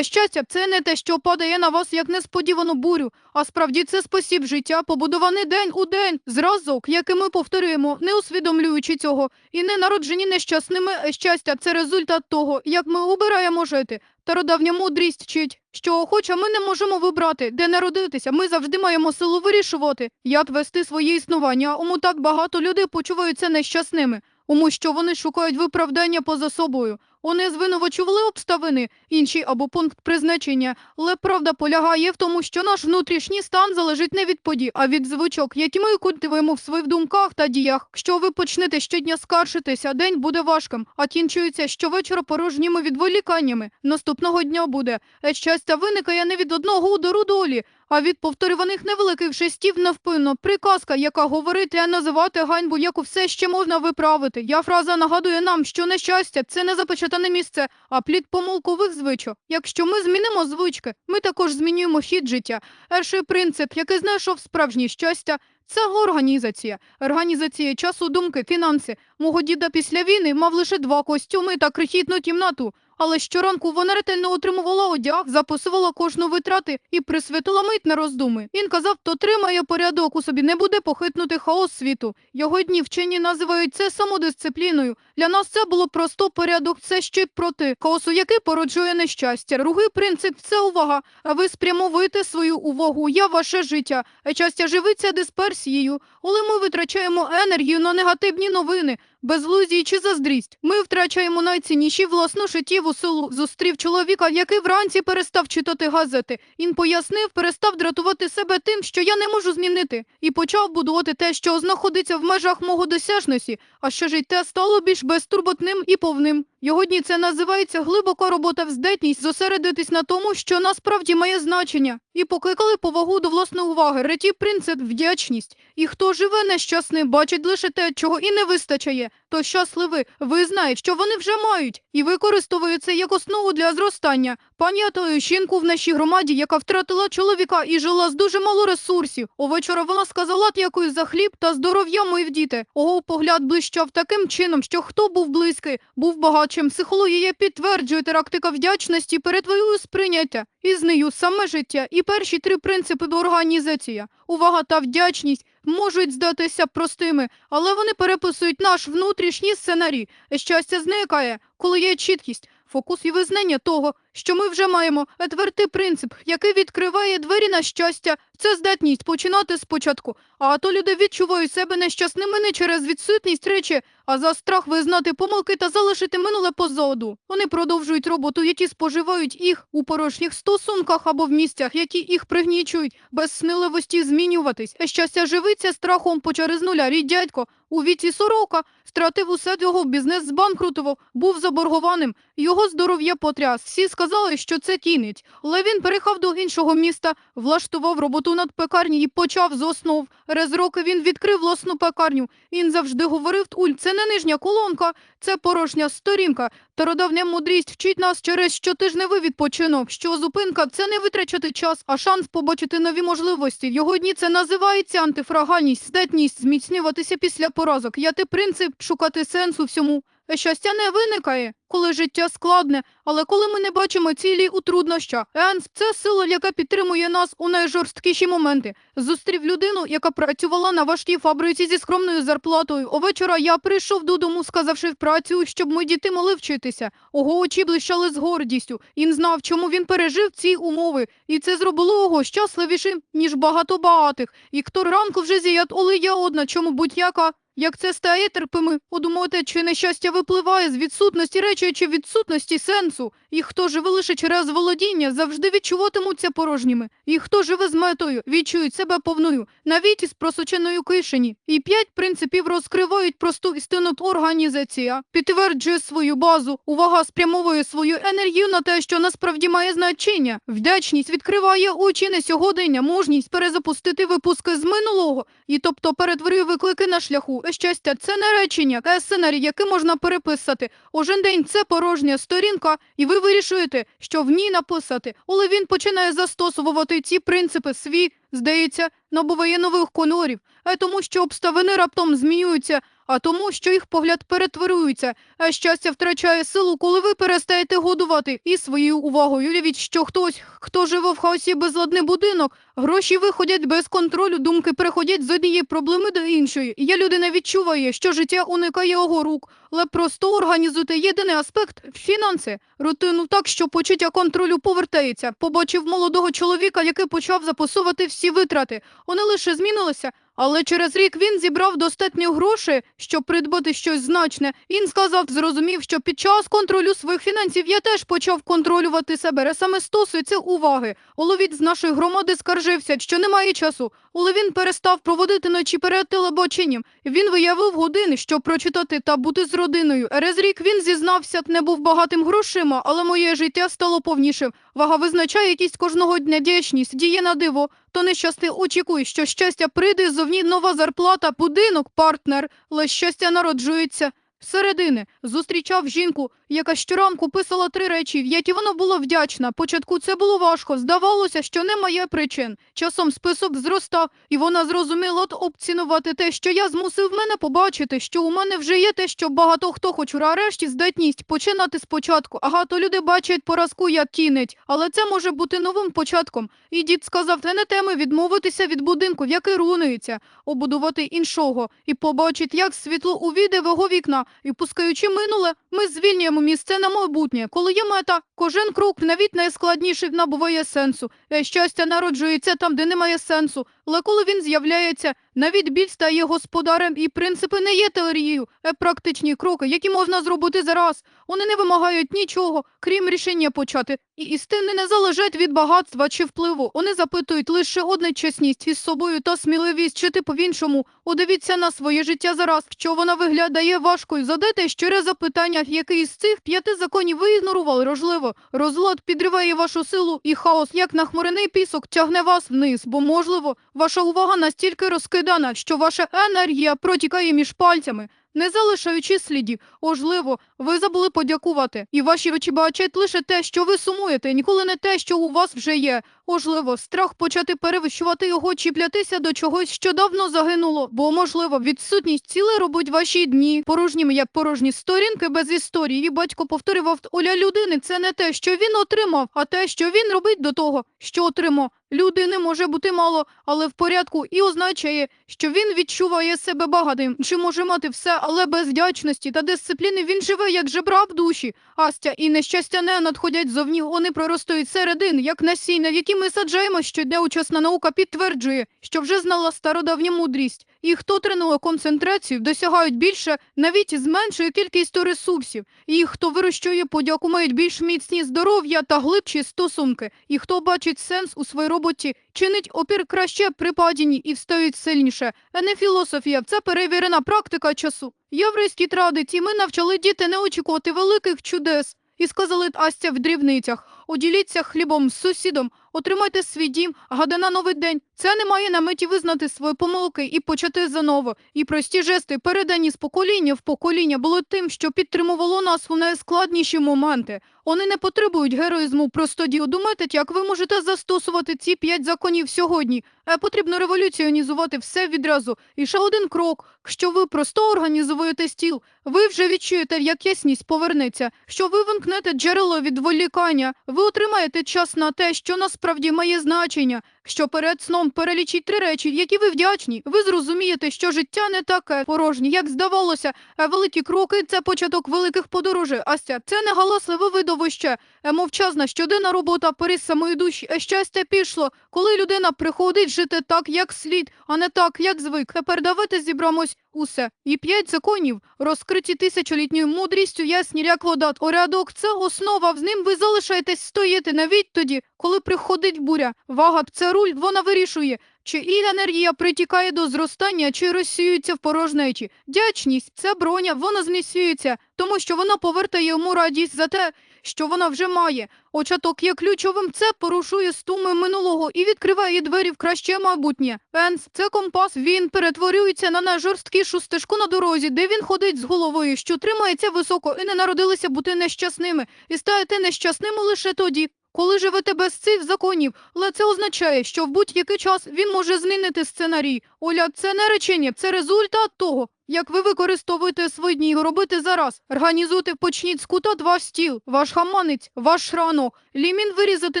Щастя, це не те, що падає на вас як несподівану бурю, а справді це спосіб життя, побудований день у день, зразок, який ми повторюємо, не усвідомлюючи цього, і не народжені нещасними. Е, Щастя, це результат того, як ми обираємо жити. Стародавня мудрість вчить, що хоча ми не можемо вибрати, де народитися, ми завжди маємо силу вирішувати, як вести своє існування. Тому так багато людей почуваються нещасними, тому що вони шукають виправдання поза собою. Вони звинувачували обставини, інші або пункт призначення, але правда полягає в тому, що наш внутрішній стан залежить не від подій, а від звичок, які ми культивуємо в своїх думках та діях. Якщо ви почнете щодня скаржитися, день буде важким, а кінчується щовечора порожніми відволіканнями. Наступного дня буде Е, щастя виникає не від одного удару долі, а від повторюваних невеликих жестів невпинно. Приказка, яка говорить а називати ганьбу, яку все ще можна виправити. Я фраза нагадує нам, що нещастя це не запечатане місце, а плід помилкових звичок. Якщо ми змінимо звички, ми також змінюємо хід життя. Перший принцип, який знайшов справжнє щастя. Це організація. Організація часу, думки, фінанси. Мого діда після війни мав лише два костюми та крихітну кімнату. Але щоранку вона ретельно отримувала одяг, записувала кожну витрати і присвятила мить на роздуми. Він казав, то тримає порядок у собі, не буде похитнути хаос світу. Його дні вчені називають це самодисципліною. Для нас це було просто порядок, це й проти хаосу, який породжує нещастя. Другий принцип це увага. Ви спрямовуєте свою увагу. Я ваше життя. Частя живиться дисперсією. Коли ми витрачаємо енергію на негативні новини, безглуздій чи заздрість. Ми втрачаємо найцінніші власну життєву силу. Зустрів чоловіка, який вранці перестав читати газети. Він пояснив, перестав дратувати себе тим, що я не можу змінити, і почав будувати те, що знаходиться в межах мого досяжності, а що життя стало більш безтурботним і повним. Його дні це називається глибока робота в здатність зосередитись на тому, що насправді має значення, і покликали повагу до власної уваги. Ретій принцип вдячність. І хто живе нещасним, бачить лише те, чого і не вистачає. То щасливий визнає, що вони вже мають, і використовує це як основу для зростання. Пам'ятаю жінку в нашій громаді, яка втратила чоловіка і жила з дуже мало ресурсів. Увечора вона сказала дякую за хліб та здоров'я мої діти. Ого, погляд блищав таким чином, що хто був близький, був багатшим. Психологія підтверджує практика вдячності перетворює сприйняття. І з нею саме життя. І перші три принципи організація. Увага та вдячність можуть здатися простими, але вони переписують наш внутрішній сценарій. Щастя зникає, коли є чіткість, фокус і визнання того, що ми вже маємо. твердий принцип, який відкриває двері на щастя, це здатність починати спочатку. А то люди відчувають себе нещасними не через відсутність речі, а за страх визнати помилки та залишити минуле позаду. Вони продовжують роботу, які споживають їх у порожніх стосунках або в місцях, які їх пригнічують, без сміливості змінюватись. Щастя живиться страхом по через нуля. рідь дядько у віці сорока втратив усе його бізнес збанкрутував, був заборгованим. Його здоров'я потряс. Всі сказали, що це тінить. Але він переїхав до іншого міста, влаштував роботу над пекарні і почав з основ. Рез роки він відкрив власну пекарню. Він завжди говорив Уль, це не нижня колонка, це порожня сторінка. Стародавня мудрість вчить нас через щотижневий відпочинок, що зупинка це не витрачати час, а шанс побачити нові можливості. Його дні це називається антифрагальність, здатність зміцнюватися після поразок. Яти принцип шукати сенсу всьому. Щастя не виникає, коли життя складне, але коли ми не бачимо цілі у труднощах. Енс це сила, яка підтримує нас у найжорсткіші моменти. Зустрів людину, яка працювала на важкій фабриці зі скромною зарплатою. Овечора я прийшов додому, сказавши в працю, щоб мої діти могли вчитися. Ого очі блищали з гордістю. Він знав, чому він пережив ці умови, і це зробило його щасливішим, ніж багато багатих. І хто ранку вже зіят, але одна, чому будь-яка. Як це стає терпими, подумайте, чи нещастя випливає з відсутності речі чи відсутності сенсу, і хто живе лише через володіння, завжди відчуватимуться порожніми. І хто живе з метою, відчують себе повною, навіть із просоченою кишені. І п'ять принципів розкривають просту істину організація, підтверджує свою базу, увага спрямовує свою енергію на те, що насправді має значення. Вдячність відкриває очі на сьогодення, мужність перезапустити випуски з минулого, і тобто перетворює виклики на шляху. Щастя, це не речення, а сценарій, який можна переписати. Кожен день це порожня сторінка, і ви вирішуєте, що в ній написати. Але він починає застосовувати ці принципи свій, здається, набуває нових конорів, а тому, що обставини раптом змінюються, а тому, що їх погляд перетворюється, а щастя втрачає силу, коли ви перестаєте годувати і своєю увагою. Уявіть, що хтось, хто живе в хаосі безладний будинок, гроші виходять без контролю, думки переходять з однієї проблеми до іншої. Я людина відчуває, що життя уникає його рук, але просто організуйте єдиний аспект фінанси, рутину так, що почуття контролю повертається. Побачив молодого чоловіка, який почав запасувати всі витрати. Вони лише змінилися. Але через рік він зібрав достатньо грошей, щоб придбати щось значне. Він сказав, зрозумів, що під час контролю своїх фінансів я теж почав контролювати себе. Саме стосується уваги. Оловіт з нашої громади скаржився, що немає часу. Але він перестав проводити ночі перед телебаченням. Він виявив години, щоб прочитати та бути з родиною. Через рік він зізнався, не був багатим грошима, але моє життя стало повнішим. Вага визначає якість кожного дня дячність, діє на диво. То нещасти очікуй, що щастя прийде зовні нова зарплата, будинок, партнер, але щастя народжується. Зсередини зустрічав жінку, яка щоранку писала три речі, в які вона була вдячна. Початку це було важко. Здавалося, що немає причин. Часом список зростав, і вона зрозуміла обцінувати те, що я змусив мене побачити, що у мене вже є те, що багато хто хоче нарешті здатність починати спочатку. Багато люди бачать поразку як кінець, але це може бути новим початком. І дід сказав, це не теми відмовитися від будинку, в який руйнується, обудувати іншого і побачить, як світло увійде в його вікна. І пускаючи минуле, ми звільнюємо місце на майбутнє. Коли є мета, кожен крок навіть найскладніший набуває сенсу. Е, Щастя народжується там, де немає сенсу. Але коли він з'являється, навіть біль стає господарем, і принципи не є теорією, а практичні кроки, які можна зробити зараз. Вони не вимагають нічого, крім рішення почати. І істини не залежать від багатства чи впливу. Вони запитують лише одне чесність із собою та сміливість жити по-іншому. Удивіться на своє життя зараз, що вона виглядає важкою. Задайте щире запитання, який з цих п'яти законів ви ігнорували рожливо. Розлад підриває вашу силу і хаос, як нахмурений пісок, тягне вас вниз, бо можливо, ваша увага настільки розкидана, що ваша енергія протікає між пальцями. Не залишаючи слідів, можливо, ви забули подякувати, і ваші очі бачать лише те, що ви сумуєте, ніколи не те, що у вас вже є. Можливо, страх почати перевищувати його, чіплятися до чогось, що давно загинуло, бо, можливо, відсутність цілей робить ваші дні порожніми, як порожні сторінки без історії. Батько повторював, Оля людини це не те, що він отримав, а те, що він робить до того, що отримав. Людини може бути мало, але в порядку і означає, що він відчуває себе багатим, чи може мати все, але без вдячності та дисципліни він живе як жебра в душі. Астя і нещастя не надходять зовні, вони проростають середин, як насіння, в які ми саджаємо щодня. Учасна наука підтверджує, що вже знала стародавня мудрість. І хто тренує концентрацію, досягають більше навіть з меншою кількістю ресурсів. І хто вирощує подяку, мають більш міцні здоров'я та глибші стосунки. І хто бачить сенс у своїй роботі, чинить опір краще при падінні і встають сильніше. А не філософія, це перевірена практика часу. Єврейські традиції ми навчали діти не очікувати великих чудес. І сказали Астя в дрібницях. Оділіться хлібом з сусідом, отримайте свій дім, гадана новий день. Це не має на меті визнати свої помилки і почати заново. І прості жести, передані з покоління в покоління, були тим, що підтримувало нас у найскладніші моменти. Вони не потребують героїзму, просто. Думайте, як ви можете застосувати ці п'ять законів сьогодні. Е, потрібно революціонізувати все відразу. І ще один крок, що ви просто організуєте стіл. Ви вже відчуєте, як ясність повернеться, що ви вимкнете джерело відволікання. Ви отримаєте час на те, що насправді має значення. Що перед сном перелічіть три речі, які ви вдячні. Ви зрозумієте, що життя не таке порожнє, як здавалося. А великі кроки це початок великих подорожей. Астя, це не галасливе видовище, е, мовчазна щоденна робота перед самої душі. Е, Щастя пішло, коли людина приходить жити так, як слід, а не так, як звик. Тепер давайте зібрамось усе. І п'ять законів, розкриті тисячолітньою мудрістю, ясні як вода. Орядок це основа. З ним ви залишаєтесь стояти навіть тоді, коли приходить буря. Вага це руль, вона вирішує. Чи і енергія притікає до зростання, чи розсіюється в порожнечі. Дячність це броня, вона зміцнюється, тому що вона повертає йому радість за те, що вона вже має. Очаток є ключовим, це порушує стуми минулого і відкриває двері в краще майбутнє. Енс – це компас, він перетворюється на найжорсткішу стежку на дорозі, де він ходить з головою, що тримається високо і не народилися бути нещасними, і стаєте нещасними лише тоді, коли живете без цих законів, але це означає, що в будь-який час він може змінити сценарій. Оля, це не речення, це результат того, як ви використовуєте свої дні, робити зараз. Організуйте, почніть з кута два стіл, ваш хаманець, ваш ранок. Лімін вирізати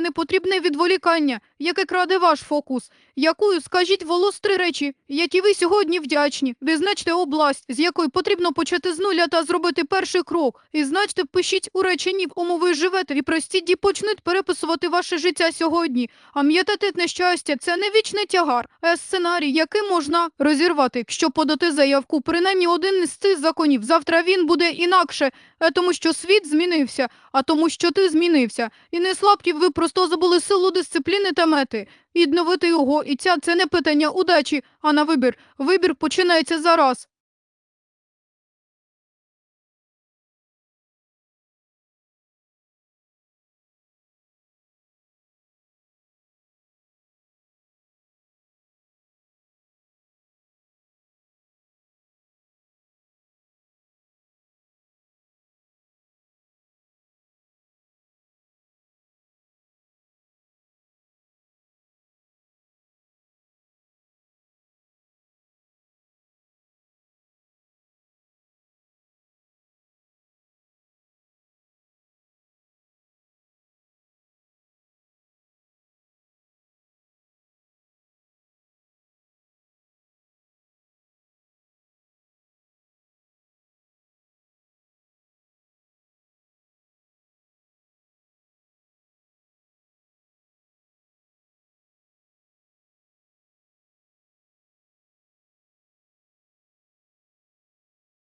непотрібне відволікання, яке краде ваш фокус. Якою, скажіть волос три речі, які ви сьогодні вдячні. Визначте область, з якої потрібно почати з нуля та зробити перший крок. І значте, пишіть у реченні, в кому ви живете, і прості дії почнуть переписувати ваше життя сьогодні. А м'ятати нещастя – це не вічний тягар, а сценарій, який можна розірвати, якщо подати заявку. Принаймні один із цих законів. Завтра він буде інакше, е, тому що світ змінився, а тому, що ти змінився. І не слабкі, ви просто забули силу дисципліни та мети. Відновити його, і ця це не питання удачі, а на вибір. Вибір починається зараз.